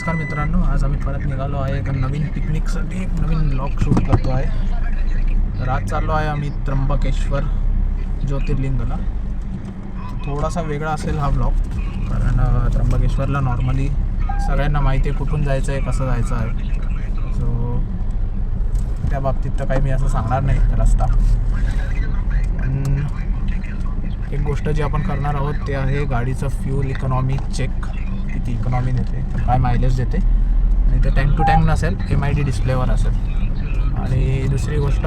नमस्कार मित्रांनो आज आम्ही परत निघालो आहे एका नवीन पिकनिकसाठी एक नवीन ब्लॉग शूट करतो आहे. तर आज चाललो आहे आम्ही त्र्यंबकेश्वर ज्योतिर्लिंगला. थोडासा वेगळा असेल हा ब्लॉग कारण त्र्यंबकेश्वरला नॉर्मली सगळ्यांना माहिती आहे कुठून जायचं आहे कसं जायचं आहे. सो त्या बाबतीत तर काही मी असं सांगणार नाही रस्ता. एक गोष्ट जी आपण करणार आहोत ते आहे गाडीचं फ्यूल इकॉनॉमी चेक किती इकॉनॉमी देते काय मायलेज देते. आणि ते टँक टू टँक नसेल एम आय डी डिस्प्लेवर असेल. आणि दुसरी गोष्ट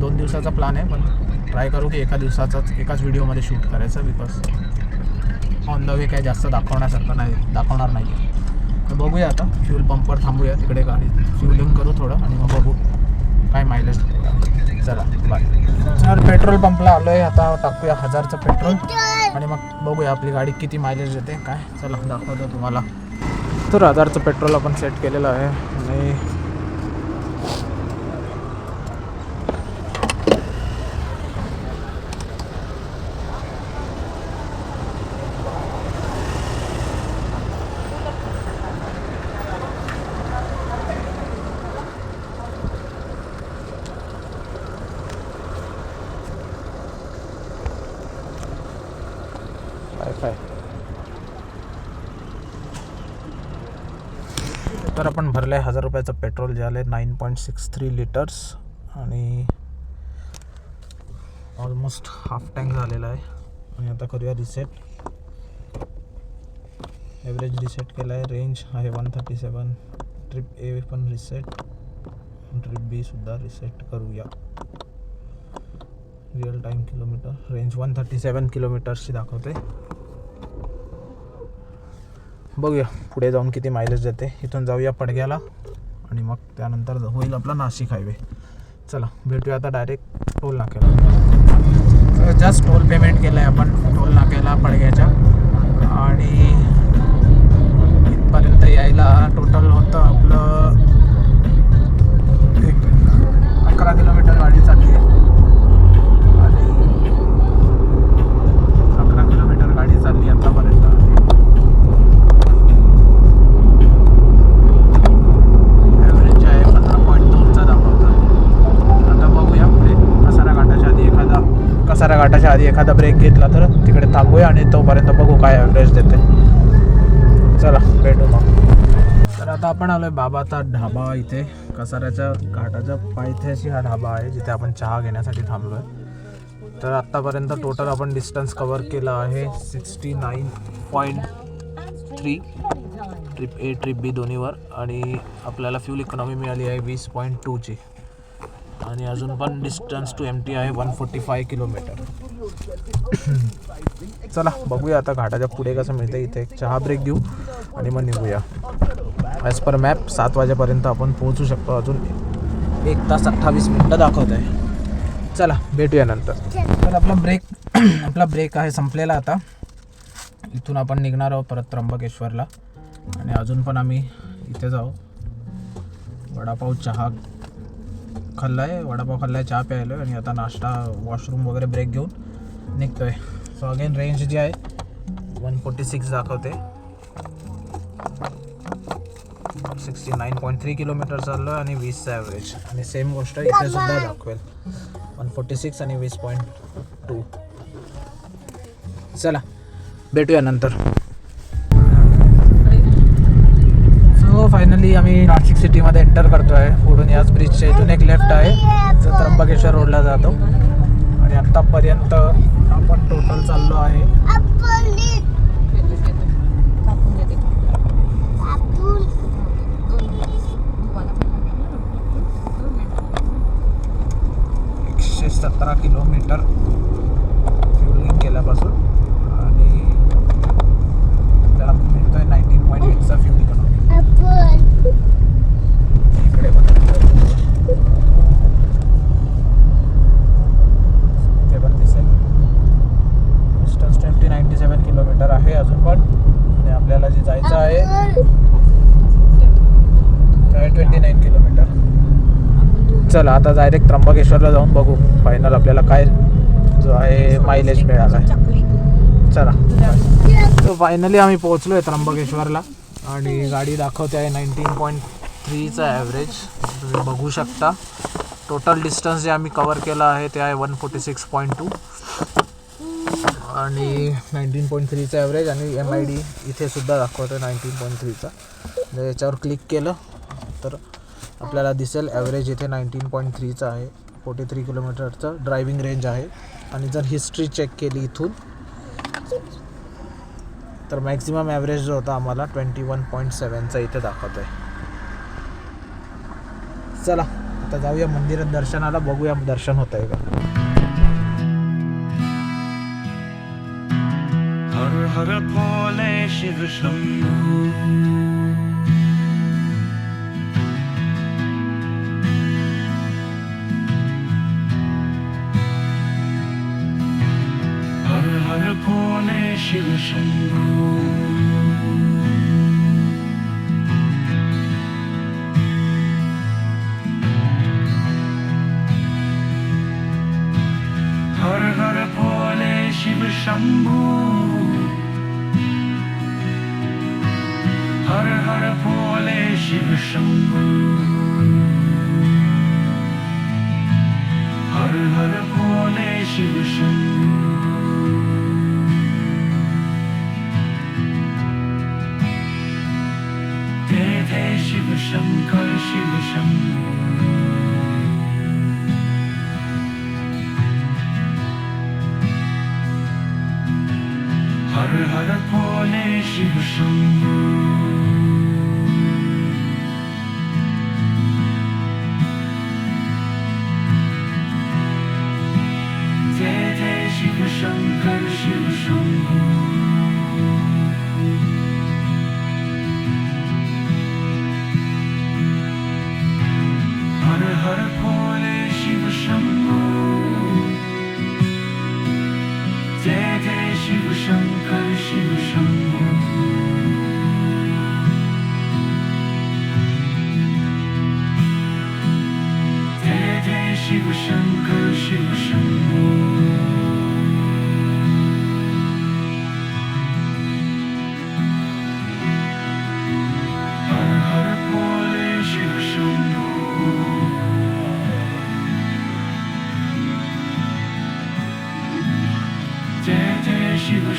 दोन दिवसाचा प्लॅन आहे पण ट्राय करू की एका दिवसाचाच एकाच व्हिडिओमध्ये शूट करायचं बिकॉज ऑन द वे काय जास्त दाखवण्यासारखं नाही दाखवणार नाही आहे तर बघूया आता फ्यूल पंपवर थांबूया तिकडे गाडी फ्युलिंग करू थोडं आणि मग बघू. काय मायलेज चला बाय तर पेट्रोल पंपला आलो आहे आता टाकूया हजारचं पेट्रोल. आणि मग बघूया आपली गाडी किती मायलेज देते काय? चला दाखवतो तुम्हाला. तर हजारचं पेट्रोल आपण सेट केलेलं आहे. आणि काय तर आपण भरलं आहे हजार रुपयाचं पेट्रोल जे आलं आहे nine point six three litres आणि ऑलमोस्ट हाफ टँक झालेला आहे. आणि आता करूया रिसेट ॲव्हरेज रिसेट केला आहे रेंज आहे one thirty seven trip A पण रिसेट ट्रिप बी सुद्धा रिसेट करूया. Real time kilometre range one thirty seven किलोमीटर्सची दाखवते. बघूया पुढे जाऊन किती मायलेज देते. इथून जाऊया पडग्याला. आणि मग त्यानंतर होईल आपला नाशिक हायवे चला भेटूया आता डायरेक्ट टोल नाक्याला जस्ट टोल पेमेंट केलं आहे आपण टोल नाक्याला पडग्याच्या. आणि कसारा घाटाच्या आधी एखादा ब्रेक घेतला तर तिकडे थांबूया आणि तोपर्यंत बघू काय ॲव्हरेज देते चला भेटू मग. तर आता आपण आलो आहे बाबाचा ढाबा इथे. कसाऱ्याच्या घाटाच्या पायथ्याशी हा ढाबा आहे जिथे आपण चहा घेण्यासाठी थांबलो आहे तर आत्तापर्यंत टोटल आपण डिस्टन्स कवर केलं आहे sixty nine point three trip A trip B दोन्हीवर. आणि आपल्याला फ्यूल इकॉनॉमी मिळाली आहे वीस पॉईंट टूची आणि अजून पण डिस्टन्स टू एम टी आहे वन फोर्टी फाय किलोमीटर चला बघूया आता घाटाच्या पुढे कसं मिळतं इथे एक चहा ब्रेक घेऊ आणि मग निघूया. ॲज पर मॅप सात वाजेपर्यंत आपण पोहोचू शकतो. अजून एक तास अठ्ठावीस मिनटं दाखवत आहे. चला भेटूया नंतर. तर आपला ब्रेक आपला ब्रेक आहे संपलेला आता. इथून आपण निघणार आहोत परत त्र्यंबकेश्वरला. आणि अजून पण आम्ही इथे जाऊ. वडापाव चहा खाल्ला आहे वडापाव खाल्ला आहे चहा प्यायलो आणि आता नाश्ता वॉशरूम वगैरे ब्रेक घेऊन निघतोय. सो अगेन रेंज जी आहे वन फोर्टी सिक्स दाखवते. Sixty nine point three kilometre चाललो आहे आणि वीसचा ॲव्हरेज आणि सेम गोष्ट इथे सुद्धा दाखवेल. वन फोर्टी सिक्स आणि वीस पॉईंट टू चला भेटूया नंतर. फायनली आम्ही नाशिक सिटीमध्ये एंटर करतो आहे पुढून याच ब्रिजच्या इथून एक लेफ्ट आहे. जो त्र्यंबकेश्वर रोडला जातो. आणि आत्तापर्यंत आपण टोटल चाललो आहे एकशे सतरा किलोमीटर फ्युलिंग केल्यापासून आणि त्याला मिळतोय नाईन्टीन पॉईंट एटचा फ्युल इकॉनॉमी इकडे पण इथे पण दिसेल distance twenty ninety seven kilometre आहे अजून पण. आणि आपल्याला जे जायचं आहे काय ट्वेंटी नाईन किलोमीटर चला आता डायरेक्ट त्र्यंबकेश्वरला जाऊन बघू. फायनल आपल्याला काय जो आहे मायलेज मिळाला आहे चला. तर फायनली आम्ही पोहोचलो आहे त्र्यंबकेश्वरला. आणि गाडी दाखवते आहे नाईन्टीन पॉईंट थ्रीचा ॲव्हरेज तुम्ही बघू शकता. टोटल डिस्टन्स जे आम्ही कवर केलं आहे ते आहे one forty six point two आणि नाईन्टीन पॉईंट थ्रीचा ॲव्हरेज आणि एम आय डी इथेसुद्धा दाखवतो नाईन्टीन पॉईंट थ्रीचा जर म्हणजे याच्यावर क्लिक केलं तर आपल्याला दिसेल ॲव्हरेज इथे नाईन्टीन पॉईंट थ्रीचा आहे. फोर्टी थ्री किलोमीटरचं ड्रायव्हिंग रेंज आहे. आणि जर हिस्ट्री चेक केली इथून तर मॅक्झिमम ॲव्हरेज जो होता आम्हाला ट्वेंटी वन पॉईंट सेवनचा इथे दाखवतो आहे चला आता जाऊया मंदिरात दर्शनाला बघूया दर्शन होत आहे का. हर हर भोले शिव शंभू हर हर भोले भोले शिव शंभू हर हर भोले शिव शंभू जय जय शिव शंकर शिव शंभू हर हर भोले शिव शंभू Dead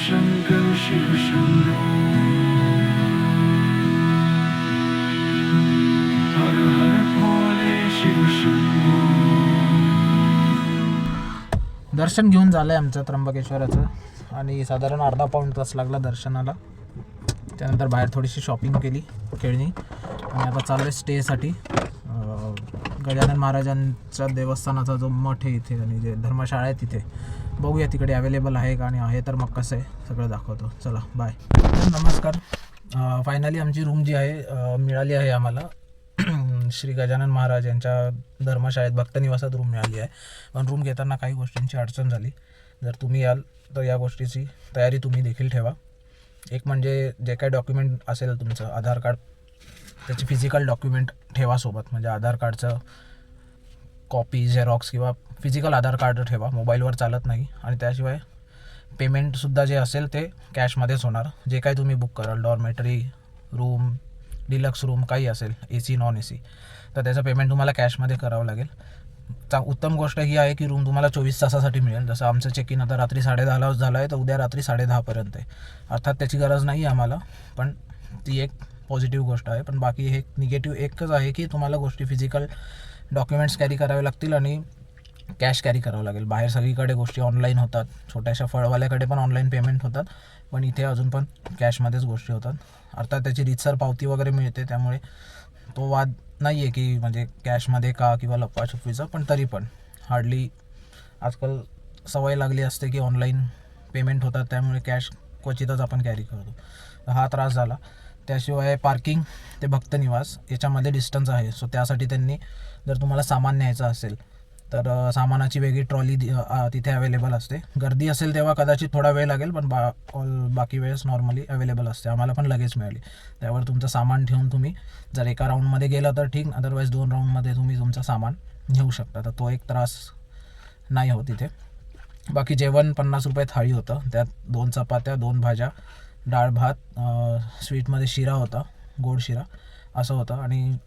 जय दर्शन घेऊन झालं आहे आमचं त्र्यंबकेश्वराचं. आणि साधारण अर्धा पाऊण तास लागला दर्शनाला. त्यानंतर बाहेर थोडीशी शॉपिंग केली खेळणी. आणि आता चालू आहे स्टेसाठी गजानन महाराजांच्या देवस्थानाचा जो मठ आहे इथे आणि जे धर्मशाळा आहे तिथे. बघूया तिकडे अवेलेबल आहे का आणि आहे तर मग कसं आहे सगळं दाखवतो. चला बाय नमस्कार. फायनली आमची रूम जी आहे मिळाली आहे आम्हाला. श्री गजानन महाराज यांच्या धर्मशाळेत भक्तनिवासात रूम मिळाली आहे. पण रूम घेताना काही गोष्टींची अडचण झाली. जर तुम्ही याल तर या गोष्टीची तयारी तुम्ही देखील ठेवा. एक म्हणजे जे काही डॉक्युमेंट असेल तुमचं आधार कार्ड त्याची फिजिकल डॉक्युमेंट ठेवा सोबत. म्हणजे आधार कार्डचं कॉपी झेरॉक्स किंवा फिजिकल आधार कार्ड ठेवा मोबाईलवर चालत नाही आणि त्याशिवाय पेमेंटसुद्धा जे असेल ते कॅशमध्येच होणार. जे काही तुम्ही बुक कराल डॉर्मेटरी रूम डिलक्स रूम काही असेल A C non A C तर त्याचं पेमेंट तुम्हाला कॅशमध्ये करावं लागेल. चा उत्तम गोष्ट ही आहे की रूम तुम्हाला चोवीस तासासाठी मिळेल. जसं आमचं चेक इन आता रात्री साडेदहाला झालं आहे तर उद्या रात्री साडेदहापर्यंत आहे. अर्थात त्याची गरज नाही आहे आम्हाला पण ती एक पॉझिटिव्ह गोष्ट आहे. पण बाकी हे निगेटिव्ह एकच आहे की तुम्हाला गोष्टी फिजिकल डॉक्युमेंट्स कॅरी करावे लागतील आणि कॅश कॅरी करावं लागेल. बाहेर सगळीकडे गोष्टी ऑनलाईन होतात. छोट्याशा फळवाल्याकडे पण ऑनलाईन पेमेंट होतात. पण इथे अजून पण कॅशमध्येच गोष्टी होतात. अर्थात त्याची रितसर पावती वगैरे मिळते. त्यामुळे तो वाद नाही आहे की म्हणजे कॅशमध्ये का किंवा लपवाछपवीचा पण तरी पण. हार्डली आजकाल सवय लागली असते की ऑनलाईन पेमेंट होतात. त्यामुळे कॅश क्वचितच आपण कॅरी करतो. तर हा त्रास झाला. त्याशिवाय पार्किंग ते भक्त निवास याच्यामध्ये डिस्टन्स आहे. सो त्यासाठी त्यांनी जर तुम्हाला सामान न्यायचं असेल तर सामानाची वेगळी ट्रॉली तिथे अवेलेबल असते. गर्दी असेल तेव्हा कदाचित थोडा वेळ लागेल पण बा ऑल बाकी वेळेस नॉर्मली अवेलेबल असते. आम्हाला पण लगेच मिळाली. त्यावर तुमचं सामान ठेवून तुम्ही जर एका राऊंडमध्ये गेलं तर ठीक अदरवाईज दोन राऊंडमध्ये तुम्ही तुमचं सामान घेऊ शकता. तर तो एक त्रास नाही हो तिथे. बाकी जेवण पन्नास रुपये थाळी होतं. त्यात दोन चपात्या दोन भाज्या डाळ भात स्वीटमध्ये शिरा होता गोड शिरा असं होतं. आणि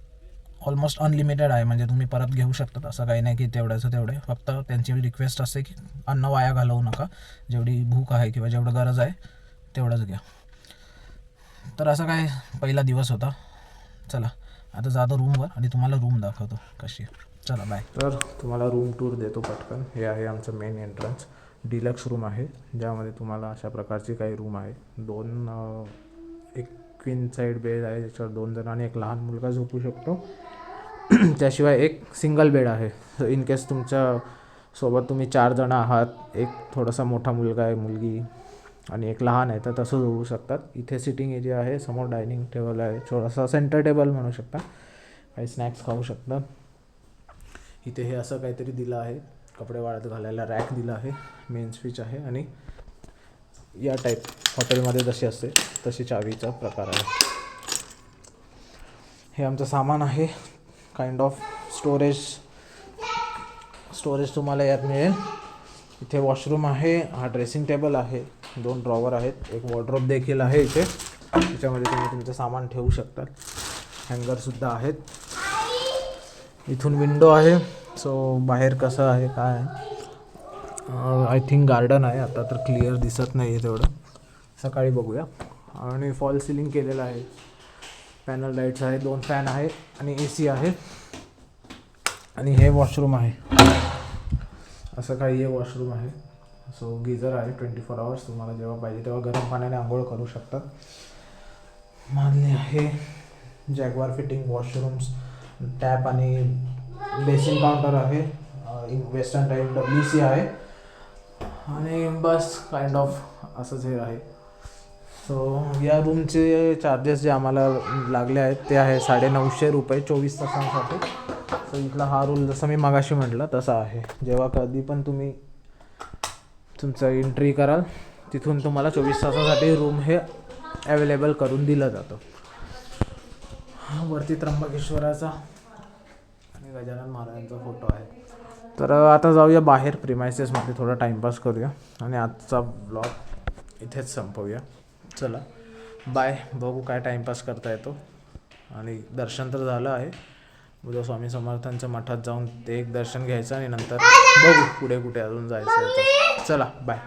ऑलमोस्ट अनलिमिटेड आहे. म्हणजे तुम्ही परत घेऊ शकतात. असं काही नाही की तेवढ्याचं तेवढे फक्त त्यांची रिक्वेस्ट असते की अन्न वाया घालवू नका. जेवढी भूक आहे किंवा जेवढं गरज आहे तेवढंच घ्या. तर असं काय पहिला दिवस होता. चला आता जातो रूमवर आणि तुम्हाला रूम दाखवतो कशी चला बाय तर तुम्हाला रूम टूर देतो पटकन. हे आहे आमचं मेन एंट्रन्स डिलक्स रूम आहे ज्यामध्ये तुम्हाला अशा प्रकारची काही रूम आहे. दोन एक क्वीन साईड बेड आहे ज्याच्यावर दोन जण आणि एक लहान मुलगा झोपू शकतो. त्याशिवाय एक सिंगल बेड आहे. इन केस तुमच्यासोबत तुम्ही चार जण आहात एक थोडासा मोठा मुलगा आहे मुलगी आणि एक लहान आहे तर तसं होऊ शकतात. इथे सिटिंग एरिया आहे समोर डायनिंग टेबल आहे थोडासा सेंटर टेबल म्हणू शकता. काही स्नॅक्स खाऊ शकतात इथे हे असं काहीतरी दिलं आहे. कपडे वाळत घालायला रॅक दिला आहे मेन स्विच आहे आणि या टाईप हॉटेलमध्ये जशी असते तशी चावीचा प्रकार आहे. हे आमचं सामान आहे काइंड ऑफ स्टोरेज स्टोरेज तुम्हाला यात मिळेल. इथे वॉशरूम आहे हा ड्रेसिंग टेबल आहे दोन ड्रॉवर आहेत एक वॉर्ड्रॉप देखील आहे इथे. त्याच्यामध्ये तुम्ही तुमचं सामान ठेवू शकतात हँगरसुद्धा आहेत. इथून विंडो आहे. सो बाहेर कसं आहे काय आहे? आय थिंक गार्डन आहे. आता तर क्लिअर दिसत नाही आहे तेवढं. सकाळी बघूया. आणि फॉल सिलिंग केलेलं आहे. पॅनल लाईट्स आहे दोन फॅन आहे आणि ए सी आहे. आणि हे वॉशरूम आहे. असं काही हे वॉशरूम आहे. सो गिझर आहे. ट्वेंटी फोर आवर्स तुम्हाला जेव्हा पाहिजे तेव्हा गरम पाण्याने आंघोळ करू शकतात मानले आहे. जॅगवार फिटिंग वॉशरूम्स टॅप आणि बेसिन काउंटर आहे. वेस्टर्न टाईप डब्ल्यू सी आहे. आणि बस काइंड ऑफ असंच हे आहे. सो या रूमचे चार्जेस जे आम्हाला लागले आहेत ते आहे साडे नऊशे रुपये चोवीस तासांसाठी. सो इथला हा रूल जसं मी मागाशी म्हटलं तसा आहे. जेव्हा कधी पण तुम्ही तुमचं एंट्री कराल तिथून तुम्हाला चोवीस तासासाठी रूम हे अवेलेबल करून दिलं जातं. वरती त्र्यंबकेश्वराचा गजानन महाराजांचा फोटो आहे. तर आता जाऊया बाहेर प्रिमायसेसमध्ये थोडा टाईमपास करूया. आणि आजचा ब्लॉग इथेच संपवूया. चला. बाय बघू काय टाईमपास करता येतो. आणि दर्शन तर झालं आहे. उद्या स्वामी समर्थांच्या मठात जाऊन ते एक दर्शन घ्यायचं आणि नंतर बघू पुढे कुठे अजून जायचं आहे तर. चला. बाय